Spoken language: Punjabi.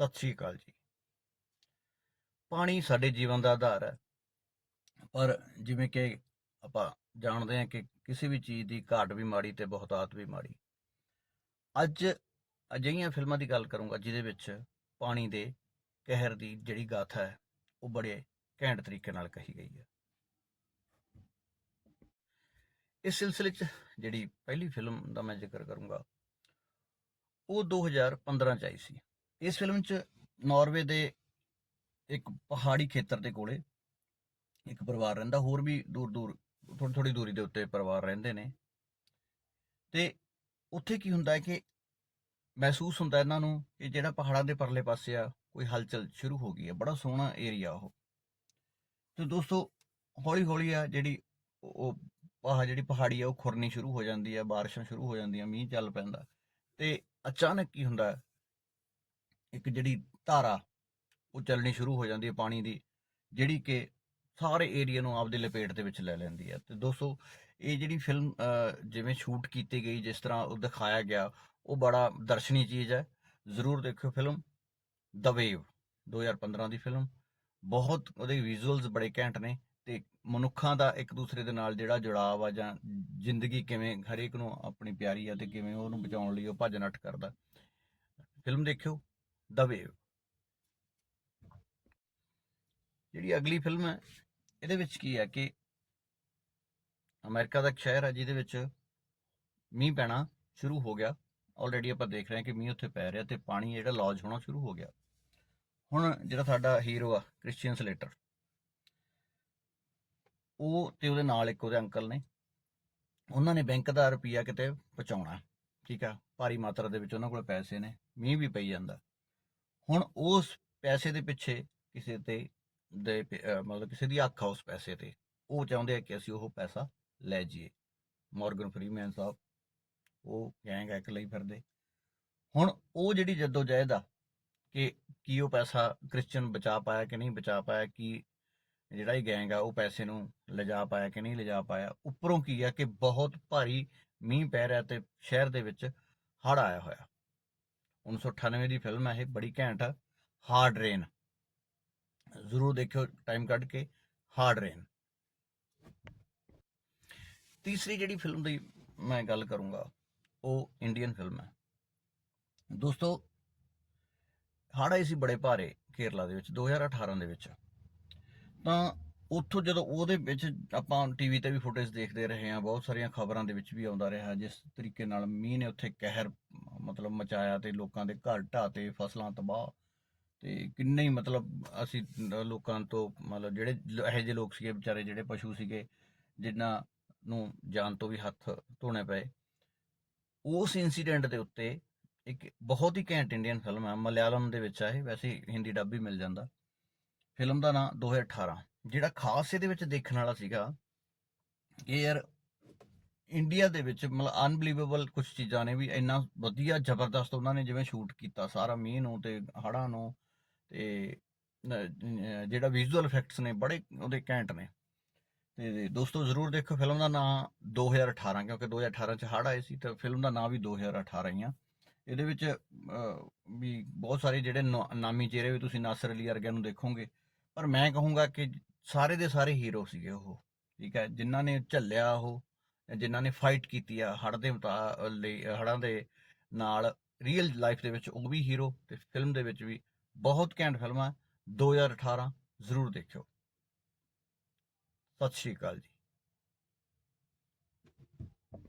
ਸਤਿ ਸ਼੍ਰੀ ਅਕਾਲ ਜੀ। ਪਾਣੀ ਸਾਡੇ ਜੀਵਨ ਦਾ ਆਧਾਰ ਹੈ। ਪਰ ਜਿਵੇਂ ਕਿ ਆਪਾਂ ਜਾਣਦੇ ਹਾਂ ਕਿ ਕਿਸੇ ਵੀ ਚੀਜ਼ ਦੀ ਘਾਟ ਵੀ ਮਾੜੀ ਤੇ ਬਹੁਤਾਤ ਵੀ ਮਾੜੀ। ਅੱਜ ਅਜਿਹੀਆਂ ਫਿਲਮਾਂ ਦੀ ਗੱਲ ਕਰੂੰਗਾ ਜਿਹਦੇ ਵਿੱਚ ਪਾਣੀ ਦੇ ਕਹਿਰ ਦੀ ਜਿਹੜੀ ਗਾਥਾ ਹੈ, ਉਹ ਬੜੇ ਘੈਂਟ ਤਰੀਕੇ ਨਾਲ ਕਹੀ ਗਈ ਹੈ। ਇਸ ਸਿਲਸਿਲੇ 'ਚ ਜਿਹੜੀ ਪਹਿਲੀ ਫਿਲਮ ਦਾ ਮੈਂ ਜ਼ਿਕਰ ਕਰੂੰਗਾ, ਉਹ 2015 ਚ ਆਈ ਸੀ। ਇਸ ਫਿਲਮ 'ਚ ਨਾਰਵੇ ਦੇ ਇੱਕ ਪਹਾੜੀ ਖੇਤਰ ਦੇ ਕੋਲੇ ਇੱਕ ਪਰਿਵਾਰ ਰਹਿੰਦਾ, ਹੋਰ ਵੀ ਦੂਰ ਦੂਰ ਥੋੜੀ ਥੋੜੀ ਦੂਰੀ ਦੇ ਉੱਤੇ ਪਰਿਵਾਰ ਰਹਿੰਦੇ ਨੇ। ਤੇ ਉੱਥੇ ਕੀ ਹੁੰਦਾ ਹੈ ਕਿ ਮਹਿਸੂਸ ਹੁੰਦਾ ਇਹਨਾਂ ਨੂੰ ਕਿ ਜਿਹੜਾ ਪਹਾੜਾਂ ਦੇ ਪਰਲੇ ਪਾਸੇ ਆ, ਕੋਈ ਹਲਚਲ ਸ਼ੁਰੂ ਹੋ ਗਈ ਹੈ, ਬੜਾ ਸੋਹਣਾ ਏਰੀਆ ਉਹ। ਤੇ ਦੋਸਤੋ ਹੌਲੀ ਹੌਲੀ ਆ ਜਿਹੜੀ ਉਹ ਪਹਾ ਜਿਹੜੀ ਪਹਾੜੀ ਆ, ਉਹ ਖੁਰਨੀ ਸ਼ੁਰੂ ਹੋ ਜਾਂਦੀ ਆ, ਬਾਰਿਸ਼ਾਂ ਸ਼ੁਰੂ ਹੋ ਜਾਂਦੀਆਂ, ਮੀਂਹ ਚੱਲ ਪੈਂਦਾ। ਤੇ ਅਚਾਨਕ ਕੀ ਹੁੰਦਾ ਇੱਕ ਜਿਹੜੀ ਧਾਰਾ, ਉਹ ਚੱਲਣੀ ਸ਼ੁਰੂ ਹੋ ਜਾਂਦੀ ਹੈ ਪਾਣੀ ਦੀ, ਜਿਹੜੀ ਕਿ ਸਾਰੇ ਏਰੀਆ ਨੂੰ ਆਪਦੇ ਲਪੇਟ ਦੇ ਵਿੱਚ ਲੈ ਲੈਂਦੀ ਹੈ। ਤੇ ਦੋਸਤੋ, ਇਹ ਜਿਹੜੀ ਫਿਲਮ ਜਿਵੇਂ ਸ਼ੂਟ ਕੀਤੀ ਗਈ, ਜਿਸ ਤਰ੍ਹਾਂ ਉਹ ਦਿਖਾਇਆ ਗਿਆ, ਉਹ ਬੜਾ ਦਰਸ਼ਨੀ ਚੀਜ਼ ਹੈ। ਜ਼ਰੂਰ ਦੇਖਿਓ ਫਿਲਮ ਦ ਵੇਵ 2015 ਦੀ ਫਿਲਮ। ਬਹੁਤ ਉਹਦੇ ਵਿਜ਼ੂਅਲਸ ਬੜੇ ਘੈਂਟ ਨੇ ਤੇ ਮਨੁੱਖਾਂ ਦਾ ਇੱਕ ਦੂਸਰੇ ਦੇ ਨਾਲ ਜਿਹੜਾ ਜੁੜਾਵ ਆ ਜਾਂ ਜ਼ਿੰਦਗੀ ਕਿਵੇਂ ਹਰੇਕ ਨੂੰ ਆਪਣੀ ਪਿਆਰੀ ਆ ਤੇ ਕਿਵੇਂ ਉਹਨੂੰ ਬਚਾਉਣ ਲਈ ਉਹ ਭੱਜ ਨੱਠ ਕਰਦਾ। ਫਿਲਮ ਦੇਖਿਓ। ਦ ਵੇਵ ਜਿਹੜੀ ਅਗਲੀ ਫਿਲਮ ਹੈ, ਇਹਦੇ ਵਿੱਚ ਕੀ ਹੈ ਕਿ ਅਮਰੀਕਾ ਦਾ ਇੱਕ ਸ਼ਹਿਰ ਹੈ, ਜਿਹਦੇ ਵਿੱਚ ਮੀਂਹ ਪੈਣਾ ਸ਼ੁਰੂ ਹੋ ਗਿਆ। ਆਲਰੇਡੀ ਆਪਾਂ ਦੇਖ ਰਹੇ ਹਾਂ ਕਿ ਮੀਂਹ ਉੱਥੇ ਪੈ ਰਿਹਾ ਤੇ ਪਾਣੀ ਜਿਹੜਾ ਲੌਜ ਹੋਣਾ ਸ਼ੁਰੂ ਹੋ ਗਿਆ। ਹੁਣ ਜਿਹੜਾ ਸਾਡਾ ਹੀਰੋ ਆ ਕ੍ਰਿਸਚੀਅਨ ਸਲੇਟਰ ਉਹ ਤੇ ਉਹਦੇ ਨਾਲ ਇੱਕ ਉਹਦੇ ਅੰਕਲ ਨੇ। ਉਹਨਾਂ ਨੇ ਬੈਂਕ ਦਾ ਰੁਪਈਆ ਕਿਤੇ ਪਹੁੰਚਾਉਣਾ। ਠੀਕ ਆ? ਭਾਰੀ ਮਾਤਰਾ ਦੇ ਵਿੱਚ ਉਹਨਾਂ ਕੋਲ ਪੈਸੇ ਨੇ। ਮੀਂਹ ਵੀ ਪਈ ਜਾਂਦਾ। ਹੁਣ ਉਸ ਪੈਸੇ ਦੇ ਪਿੱਛੇ ਕਿਸੇ ਤੇ ਦੇ ਮਤਲਬ ਕਿਸੇ ਦੀ ਅੱਖ ਆ ਉਸ ਪੈਸੇ ਤੇ, ਉਹ ਚਾਹੁੰਦੇ ਆ ਕਿ ਅਸੀਂ ਉਹ ਪੈਸਾ ਲੈ ਜਾਈਏ। ਮਾਰਗਨ ਫਰੀਮੈਨ ਸਾਹਿਬ, ਉਹ ਗੈਂਗ ਐਕ ਲਈ ਫਿਰਦੇ। ਹੁਣ ਉਹ ਜਿਹੜੀ ਜਦੋਜਹਿਦ ਆ ਕਿ ਕੀ ਉਹ ਪੈਸਾ ਕ੍ਰਿਸਚੀਅਨ ਬਚਾ ਪਾਇਆ ਕਿ ਨਹੀਂ ਬਚਾ ਪਾਇਆ, ਕਿ ਜਿਹੜਾ ਇਹ ਗੈਂਗ ਆ ਉਹ ਪੈਸੇ ਨੂੰ ਲਿਜਾ ਪਾਇਆ ਕਿ ਨਹੀਂ ਲਿਜਾ ਪਾਇਆ, ਉੱਪਰੋਂ ਕੀ ਆ ਕਿ ਬਹੁਤ ਭਾਰੀ ਮੀਂਹ ਪੈ ਰਿਹਾ ਤੇ ਸ਼ਹਿਰ ਦੇ ਵਿੱਚ ਹੜ੍ਹ ਆਇਆ ਹੋਇਆ। 1998 ਦੀ ਫਿਲਮ ਹੈ ਇਹ, ਬੜੀ ਘੈਂਟ ਹਾਰਡ ਰੇਨ ਜ਼ਰੂਰ ਦੇਖਿਓ ਟਾਈਮ ਕੱਢ ਕੇ ਹਾਰਡ ਰੇਨ ਤੀਸਰੀ ਜਿਹੜੀ ਫਿਲਮ ਦੀ ਮੈਂ ਗੱਲ ਕਰੂੰਗਾ, ਉਹ ਇੰਡੀਅਨ ਫਿਲਮ ਹੈ। ਦੋਸਤੋ, ਹੜ੍ਹ ਆਏ ਸੀ ਬੜੇ ਭਾਰੇ ਕੇਰਲਾ ਦੇ ਵਿੱਚ 2018 ਦੇ ਵਿੱਚ। ਤਾਂ ਉੱਥੋਂ ਜਦੋਂ ਉਹਦੇ ਵਿੱਚ ਆਪਾਂ ਟੀਵੀ ਤੇ ਵੀ ਫੁਟੇਜ ਦੇਖਦੇ ਰਹੇ ਹਾਂ, ਬਹੁਤ ਸਾਰੀਆਂ ਖਬਰਾਂ ਦੇ ਵਿੱਚ ਵੀ ਆਉਂਦਾ ਰਿਹਾ, ਜਿਸ ਤਰੀਕੇ ਨਾਲ ਮੀਂਹ ਨੇ ਉੱਥੇ ਕਹਿਰ ਮਤਲਬ ਮਚਾਇਆ ਤੇ ਲੋਕਾਂ ਦੇ ਘਰ ਢਾਹ ਤੇ ਫਸਲਾਂ ਤਬਾਹ। ਤੇ ਕਿੰਨੇ ਹੀ ਮਤਲਬ ਅਸੀਂ ਲੋਕਾਂ ਤੋਂ ਮਤਲਬ ਜਿਹੜੇ ਇਹੋ ਜਿਹੇ ਲੋਕ ਸੀਗੇ ਵਿਚਾਰੇ ਜਿਹੜੇ ਪਸ਼ੂ ਸੀਗੇ, ਜਿਨ੍ਹਾਂ ਨੂੰ ਜਾਨ ਤੋਂ ਵੀ ਹੱਥ ਧੋਣੇ ਪਏ। ਉਸ ਇਨਸੀਡੈਂਟ ਦੇ ਉੱਤੇ ਇੱਕ ਬਹੁਤ ਹੀ ਘੈਂਟ ਇੰਡੀਅਨ ਫਿਲਮ ਹੈ, ਮਲਿਆਲਮ ਦੇ ਵਿੱਚ ਆ ਇਹ, ਵੈਸੇ ਹਿੰਦੀ ਡੱਬ ਵੀ ਮਿਲ ਜਾਂਦਾ। ਫਿਲਮ ਦਾ ਨਾਮ 2018 ਜਿਹੜਾ ਖਾਸ ਇਹਦੇ ਵਿੱਚ ਦੇਖਣ ਵਾਲਾ ਸੀਗਾ ਕਿ ਯਾਰ ਇੰਡੀਆ ਦੇ ਵਿੱਚ ਮਤਲਬ ਅਨਬਲੀਵੇਬਲ ਕੁਝ ਚੀਜ਼ਾਂ ਨੇ ਵੀ ਇੰਨਾ ਵਧੀਆ ਜ਼ਬਰਦਸਤ ਉਹਨਾਂ ਨੇ ਜਿਵੇਂ ਸ਼ੂਟ ਕੀਤਾ, ਸਾਰਾ ਮੀਂਹ ਨੂੰ ਤੇ ਹੜ੍ਹਾਂ ਨੂੰ ਤੇ ਜਿਹੜਾ ਵਿਜ਼ੂਅਲ ਇਫੈਕਟਸ ਨੇ ਬੜੇ ਉਹਦੇ ਘੈਂਟ ਨੇ। ਤੇ ਦੋਸਤੋ ਜ਼ਰੂਰ ਦੇਖੋ ਫਿਲਮ ਦਾ ਨਾਮ 2018 ਕਿਉਂਕਿ 2018 ਚ ਹੜ੍ਹ ਆਏ ਸੀ ਤੇ ਫਿਲਮ ਦਾ ਨਾਮ ਵੀ 2018 ਹੀ ਆ। ਇਹਦੇ ਵਿੱਚ ਵੀ ਬਹੁਤ ਸਾਰੇ ਜਿਹੜੇ ਨਾ- ਨਾਮੀ ਚਿਹਰੇ ਵੀ ਤੁਸੀਂ ਨਾਸਰ ਅਲੀ ਵਰਗਿਆਂ ਨੂੰ ਦੇਖੋਗੇ। ਪਰ ਮੈਂ ਕਹੂੰਗਾ ਕਿ ਸਾਰੇ ਦੇ ਸਾਰੇ ਹੀਰੋ ਸੀਗੇ ਉਹ, ਠੀਕ ਹੈ? ਜਿਨ੍ਹਾਂ ਨੇ ਝੱਲਿਆ ਉਹ ਜਿਨ੍ਹਾਂ ਨੇ ਫਾਈਟ ਕੀਤੀ ਆ, ਹੜ੍ਹ ਦੇ ਮੁਤਾ- ਲਈ, ਹੜ੍ਹਾਂ ਦੇ ਨਾਲ ਰੀਅਲ ਲਾਈਫ ਦੇ ਵਿੱਚ ਉਹ ਵੀ ਹੀਰੋ ਤੇ ਫਿਲਮ ਦੇ ਵਿੱਚ ਵੀ ਬਹੁਤ ਘੈਂਟ ਫਿਲਮ ਆ 2018 ਜ਼ਰੂਰ ਦੇਖਿਓ। ਸਤਿ ਸ਼੍ਰੀ ਅਕਾਲ ਜੀ।